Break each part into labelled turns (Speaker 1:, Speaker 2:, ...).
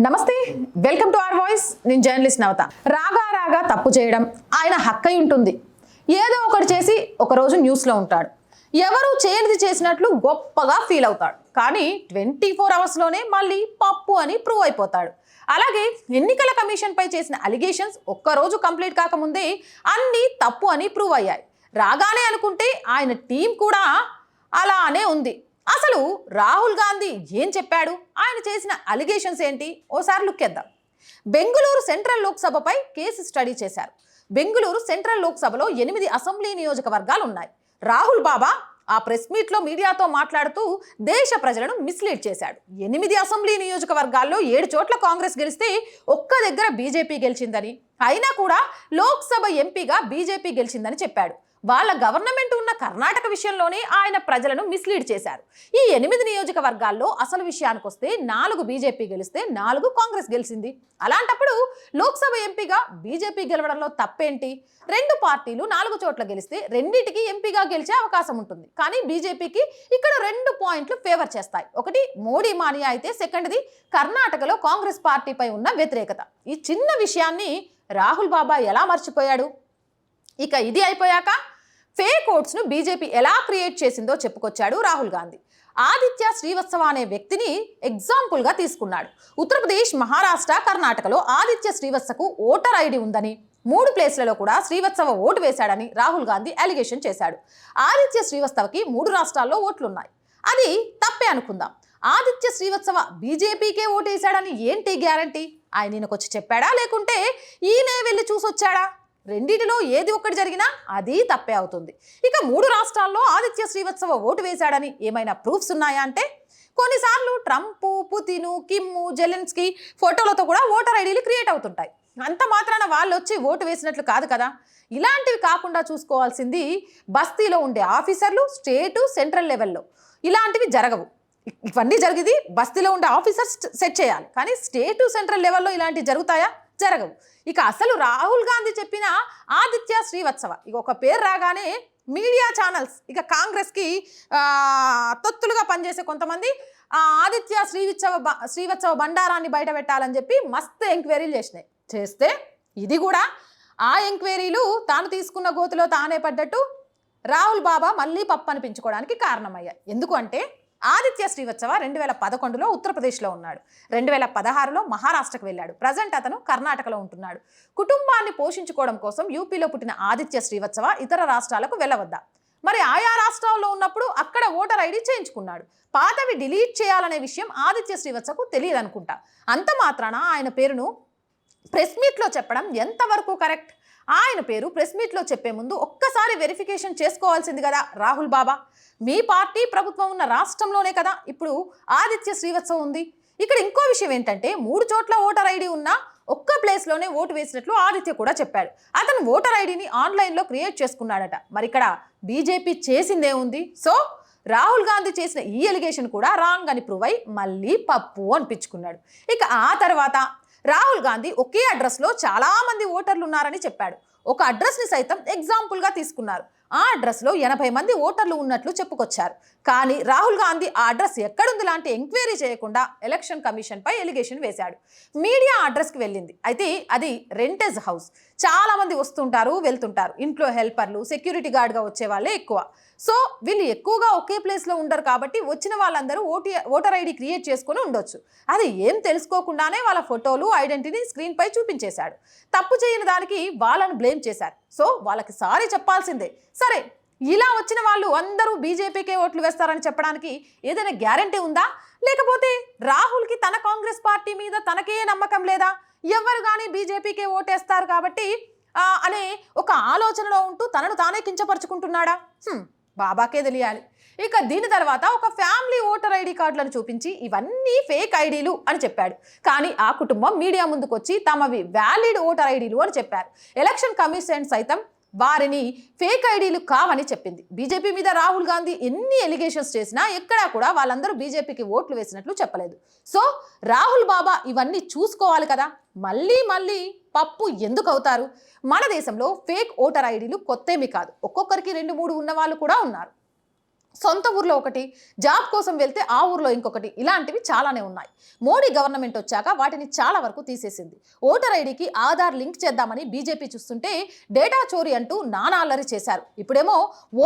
Speaker 1: నమస్తే welcome to our voice. నేను journalist Navatha. రాగా రాగా తప్పు చేయడం ఆయన హక్కై ఉంటుంది. ఏదో ఒకటి చేసి ఒకరోజు న్యూస్లో ఉంటాడు. ఎవరు చేయనిది చేసినట్లు గొప్పగా ఫీల్ అవుతాడు. కానీ ట్వంటీ ఫోర్ అవర్స్లోనే మళ్ళీ పప్పు అని ప్రూవ్ అయిపోతాడు. అలాగే ఎన్నికల కమిషన్పై చేసిన అలిగేషన్స్ ఒక్కరోజు కంప్లీట్ కాకముందే అన్నీ తప్పు అని ప్రూవ్ అయ్యాయి. రాగానే అనుకుంటే ఆయన టీం కూడా అలానే ఉంది. అసలు రాహుల్ గాంధీ ఏం చెప్పాడు? ఆయన చేసిన అలిగేషన్స్ ఏంటి? ఓసారి లుక్ బెంగళూరు సెంట్రల్ లోక్సభపై కేసు స్టడీ చేశారు. బెంగుళూరు సెంట్రల్ లోక్సభలో ఎనిమిది అసెంబ్లీ నియోజకవర్గాలు ఉన్నాయి. రాహుల్ బాబా ఆ ప్రెస్ మీట్లో మీడియాతో మాట్లాడుతూ దేశ ప్రజలను మిస్లీడ్ చేశాడు. ఎనిమిది అసెంబ్లీ నియోజకవర్గాల్లో ఏడు చోట్ల కాంగ్రెస్ గెలిస్తే ఒక్క దగ్గర బీజేపీ గెలిచిందని. అయినా కూడా లోక్సభ ఎంపీగా బీజేపీ గెలిచిందని చెప్పాడు. వాళ్ళ గవర్నమెంట్ ఉన్న కర్ణాటక విషయంలోనే ఆయన ప్రజలను మిస్లీడ్ చేశారు. ఈ ఎనిమిది నియోజకవర్గాల్లో అసలు విషయానికి వస్తే నాలుగు బీజేపీ గెలిస్తే నాలుగు కాంగ్రెస్ గెలిచింది. అలాంటప్పుడు లోక్సభ ఎంపీగా బీజేపీ గెలవడంలో తప్పేంటి? రెండు పార్టీలు నాలుగు చోట్ల గెలిస్తే రెండింటికి ఎంపీగా గెలిచే అవకాశం ఉంటుంది. కానీ బీజేపీకి ఇక్కడ రెండు పాయింట్లు ఫేవర్ చేస్తాయి. ఒకటి మోడీ మానియా అయితే సెకండ్ది కర్ణాటకలో కాంగ్రెస్ పార్టీపై ఉన్న వ్యతిరేకత. ఈ చిన్న విషయాన్ని రాహుల్ బాబా ఎలా మర్చిపోయాడు? ఇక ఇది అయిపోయాక ఫేక్ ఓట్స్ను బీజేపీ ఎలా క్రియేట్ చేసిందో చెప్పుకొచ్చాడు రాహుల్ గాంధీ. ఆదిత్య శ్రీవత్సవ అనే వ్యక్తిని ఎగ్జాంపుల్గా తీసుకున్నాడు. ఉత్తరప్రదేశ్ మహారాష్ట్ర కర్ణాటకలో ఆదిత్య శ్రీవత్సకు ఓటర్ ఐడి ఉందని మూడు ప్లేస్లలో కూడా శ్రీవత్సవ ఓటు వేశాడని రాహుల్ గాంధీ అలిగేషన్ చేశాడు. ఆదిత్య శ్రీవత్సవకి మూడు రాష్ట్రాల్లో ఓట్లున్నాయి. అది తప్పే అనుకుందాం. ఆదిత్య శ్రీవత్సవ బీజేపీకే ఓటు వేశాడని ఏంటి గ్యారంటీ? ఆయన ఈయనకొచ్చి చెప్పాడా? లేకుంటే ఈయనే వెళ్ళి చూసొచ్చాడా? రెండిటిలో ఏది ఒక్కటి జరిగినా అది తప్పే అవుతుంది. ఇక మూడు రాష్ట్రాల్లో ఆదిత్య శ్రీవత్సవ ఓటు వేశాడని ఏమైనా ప్రూఫ్స్ ఉన్నాయా అంటే కొన్నిసార్లు ట్రంప్ పుతిను కిమ్ము జెలెన్స్కి ఫోటోలతో కూడా ఓటర్ ఐడీలు క్రియేట్ అవుతుంటాయి. అంత మాత్రాన వాళ్ళు వచ్చి ఓటు వేసినట్లు కాదు కదా? ఇలాంటివి కాకుండా చూసుకోవాల్సింది బస్తీలో ఉండే ఆఫీసర్లు స్టేటు సెంట్రల్ లెవెల్లో. ఇలాంటివి జరగవు. ఇవన్నీ జరిగింది బస్తీలో ఉండే ఆఫీసర్స్ సెట్ చేయాలి. కానీ స్టేటు సెంట్రల్ లెవెల్లో ఇలాంటివి జరుగుతాయా? జరగవు. ఇక అసలు రాహుల్ గాంధీ చెప్పిన ఆదిత్య శ్రీవత్సవ ఇక ఒక పేరు రాగానే మీడియా ఛానల్స్ ఇక కాంగ్రెస్కి తొత్తులుగా పనిచేసే కొంతమంది ఆ ఆదిత్య శ్రీవిత్సవ శ్రీవత్సవ బండారాన్ని బయట పెట్టాలని చెప్పి మస్తు ఎంక్వైరీలు చేసినాయి. చేస్తే ఇది కూడా ఆ ఎంక్వైరీలు తాను తీసుకున్న గోతులో తానే పడ్డట్టు రాహుల్ బాబా మళ్ళీ పప్పు అనిపించుకోవడానికి కారణమయ్యాయి. ఎందుకు అంటే ఆదిత్య శ్రీవత్సవ రెండు వేల పదకొండులో ఉత్తరప్రదేశ్లో ఉన్నాడు. రెండు వేల పదహారులో మహారాష్ట్రకు వెళ్ళాడు. ప్రజెంట్ అతను కర్ణాటకలో ఉంటున్నాడు. కుటుంబాన్ని పోషించుకోవడం కోసం యూపీలో పుట్టిన ఆదిత్య శ్రీవత్సవ ఇతర రాష్ట్రాలకు వెళ్ళవద్దా? మరి ఆయా రాష్ట్రాల్లో ఉన్నప్పుడు అక్కడ ఓటర్ ఐడి చేయించుకున్నాడు. పాతవి డిలీట్ చేయాలనే విషయం ఆదిత్య శ్రీవత్సకు తెలియదు అనుకుంటా అంత మాత్రాన ఆయన పేరును ప్రెస్ మీట్లో చెప్పడం ఎంతవరకు కరెక్ట్? ఆయన పేరు ప్రెస్ మీట్లో చెప్పే ముందు ఒక్కసారి వెరిఫికేషన్ చేసుకోవాల్సింది కదా రాహుల్ బాబా. మీ పార్టీ ప్రభుత్వం ఉన్న రాష్ట్రంలోనే కదా ఇప్పుడు ఆదిత్య శ్రీవత్సవం ఉంది. ఇక్కడ ఇంకో విషయం ఏంటంటే మూడు చోట్ల ఓటర్ ఐడి ఉన్నా ఒక్క ప్లేస్లోనే ఓటు వేసినట్లు ఆదిత్య కూడా చెప్పాడు. అతను ఓటర్ ఐడిని ఆన్లైన్లో క్రియేట్ చేసుకున్నాడట. మరి ఇక్కడ బీజేపీ చేసిందే ఉంది. సో రాహుల్ గాంధీ చేసిన ఈ ఎలిగేషన్ కూడా రాంగ్ అని ప్రూవ్ అయి మళ్ళీ పప్పు అనిపించుకున్నాడు. ఇక ఆ తర్వాత రాహుల్ గాంధీ ఒకే అడ్రస్లో చాలామంది ఓటర్లు ఉన్నారని చెప్పాడు. ఒక అడ్రస్ని సైతం ఎగ్జాంపుల్గా తీసుకున్నారు. ఆ అడ్రస్లో ఎనభై మంది ఓటర్లు ఉన్నట్లు చెప్పుకొచ్చారు. కానీ రాహుల్ గాంధీ ఆ అడ్రస్ ఎక్కడుంది లాంటి ఎంక్వైరీ చేయకుండా ఎలక్షన్ కమిషన్పై ఎలిగేషన్ వేశాడు. మీడియా అడ్రస్కి వెళ్ళింది. అయితే అది రెంటెజ్ హౌస్. చాలామంది వస్తుంటారు వెళ్తుంటారు. ఇంట్లో హెల్పర్లు సెక్యూరిటీ గార్డ్గా వచ్చే వాళ్ళే ఎక్కువ. సో వీళ్ళు ఎక్కువగా ఒకే ప్లేస్లో ఉండరు కాబట్టి వచ్చిన వాళ్ళందరూ ఓటీ ఓటర్ ఐడి క్రియేట్ చేసుకుని ఉండొచ్చు. అది ఏం తెలుసుకోకుండానే వాళ్ళ ఫోటోలు ఐడెంటిటీ స్క్రీన్పై చూపించేశాడు. తప్పు చేయని దానికి వాళ్ళని బ్లేమ్ చేశారు. సో వాళ్ళకి సారీ చెప్పాల్సిందే. సరే ఇలా వచ్చిన వాళ్ళు అందరూ బీజేపీకే ఓట్లు వేస్తారని చెప్పడానికి ఏదైనా గ్యారంటీ ఉందా? లేకపోతే రాహుల్కి తన కాంగ్రెస్ పార్టీ మీద తనకే నమ్మకం లేదా? ఎవరు కానీ బీజేపీకే ఓటేస్తారు కాబట్టి అనే ఒక ఆలోచనలో ఉంటూ తనను తానే కించపరుచుకుంటున్నాడా? బాబాకే తెలియాలి. ఇక దీని తర్వాత ఒక ఫ్యామిలీ ఓటర్ ఐడి కార్డులను చూపించి ఇవన్నీ ఫేక్ ఐడీలు అని చెప్పాడు. కానీ ఆ కుటుంబం మీడియా ముందుకొచ్చి తమవి వ్యాలిడ్ ఓటర్ ఐడీలు అని చెప్పారు. ఎలక్షన్ కమిషన్ సైతం వారిని ఫేక్ ఐడీలు కావని చెప్పింది. బీజేపీ మీద రాహుల్ గాంధీ ఎన్ని ఎలిగేషన్స్ చేసినా ఎక్కడా కూడా వాళ్ళందరూ బీజేపీకి ఓట్లు వేసినట్లు చెప్పలేదు. సో రాహుల్ బాబా ఇవన్నీ చూసుకోవాలి కదా. మళ్ళీ మళ్ళీ పప్పు ఎందుకు అవుతారు? మన దేశంలో ఫేక్ ఓటర్ ఐడీలు కొత్తేమి కాదు. ఒక్కొక్కరికి రెండు మూడు ఉన్న వాళ్ళు కూడా ఉన్నారు. సొంత ఊర్లో ఒకటి జాబ్ కోసం వెళ్తే ఆ ఊర్లో ఇంకొకటి ఇలాంటివి చాలానే ఉన్నాయి. మోడీ గవర్నమెంట్ వచ్చాక వాటిని చాలా వరకు తీసేసింది. ఓటర్ ఐడికి ఆధార్ లింక్ చేద్దామని బీజేపీ చూస్తుంటే డేటా చోరీ అంటూ నానా అల్లరి చేశారు. ఇప్పుడేమో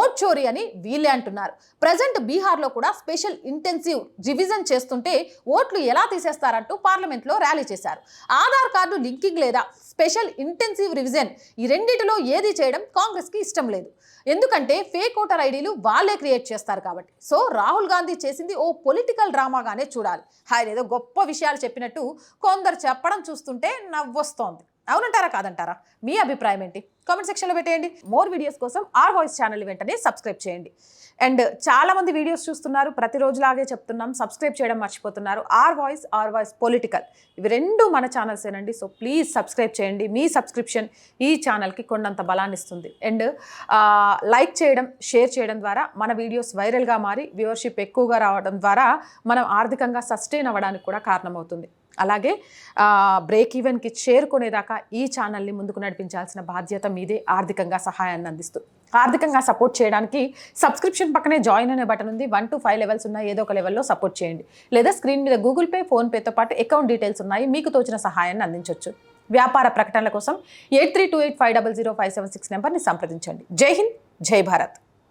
Speaker 1: ఓట్ చోరీ అని వీళ్ళే అంటున్నారు. ప్రజెంట్ బీహార్లో కూడా స్పెషల్ ఇంటెన్సివ్ రివిజన్ చేస్తుంటే ఓట్లు ఎలా తీసేస్తారంటూ పార్లమెంట్లో ర్యాలీ చేశారు. ఆధార్ కార్డు లింకింగ్ లేదా స్పెషల్ ఇంటెన్సివ్ రివిజన్ ఈ రెండింటిలో ఏది చేయడం కాంగ్రెస్కి ఇష్టం లేదు. ఎందుకంటే ఫేక్ ఓటర్ ఐడీలు వాళ్ళే క్రియేట్ చేస్తారు. కాబట్టి. సో రాహుల్ గాంధీ చేసింది ఓ పొలిటికల్ డ్రామాగానే చూడాలి. ఆయన ఏదో గొప్ప విషయాలు చెప్పినట్టు కొందరు చెప్పడం చూస్తుంటే నవ్వొస్తోంది. అవునంటారా కాదంటారా? మీ అభిప్రాయం ఏంటి? కామెంట్ సెక్షన్లో పెట్టేయండి. మోర్ వీడియోస్ కోసం ఆర్ వాయిస్ ఛానల్ వెంటనే సబ్స్క్రైబ్ చేయండి. అండ్ చాలామంది వీడియోస్ చూస్తున్నారు. ప్రతిరోజులాగే చెప్తున్నాం. సబ్స్క్రైబ్ చేయడం మర్చిపోతున్నారు. R voice R voice political ఇవి రెండు మన ఛానల్సేనండి సో ప్లీజ్ సబ్స్క్రైబ్ చేయండి. మీ సబ్స్క్రిప్షన్ ఈ ఛానల్కి కొండంత బలాన్ని ఇస్తుంది. అండ్ లైక్ చేయడం షేర్ చేయడం ద్వారా మన వీడియోస్ వైరల్గా మారి వ్యూవర్షిప్ ఎక్కువగా రావడం ద్వారా మనం ఆర్థికంగా సస్టైన్ అవ్వడానికి కూడా కారణమవుతుంది. అలాగే బ్రేక్ ఈవెన్కి చేరుకునేదాకా ఈ ఛానల్ని ముందుకు నడిపించాల్సిన బాధ్యత మీదే ఆర్థికంగా సహాయాన్ని అందిస్తూ. ఆర్థికంగా సపోర్ట్ చేయడానికి సబ్స్క్రిప్షన్ పక్కనే జాయిన్ అనే బటన్ ఉంది. వన్ టు ఫైవ్ లెవెల్స్ ఉన్నాయి. ఏదో ఒక లెవెల్లో సపోర్ట్ చేయండి. లేదా స్క్రీన్ మీద గూగుల్ పే ఫోన్పేతో పాటు అకౌంట్ డీటెయిల్స్ ఉన్నాయి. మీకు తోచిన సహాయాన్ని అందించవచ్చు వ్యాపార ప్రకటనల కోసం eight three two eight five double zero five seven six నెంబర్ని సంప్రదించండి. జై హింద్ జై భారత్.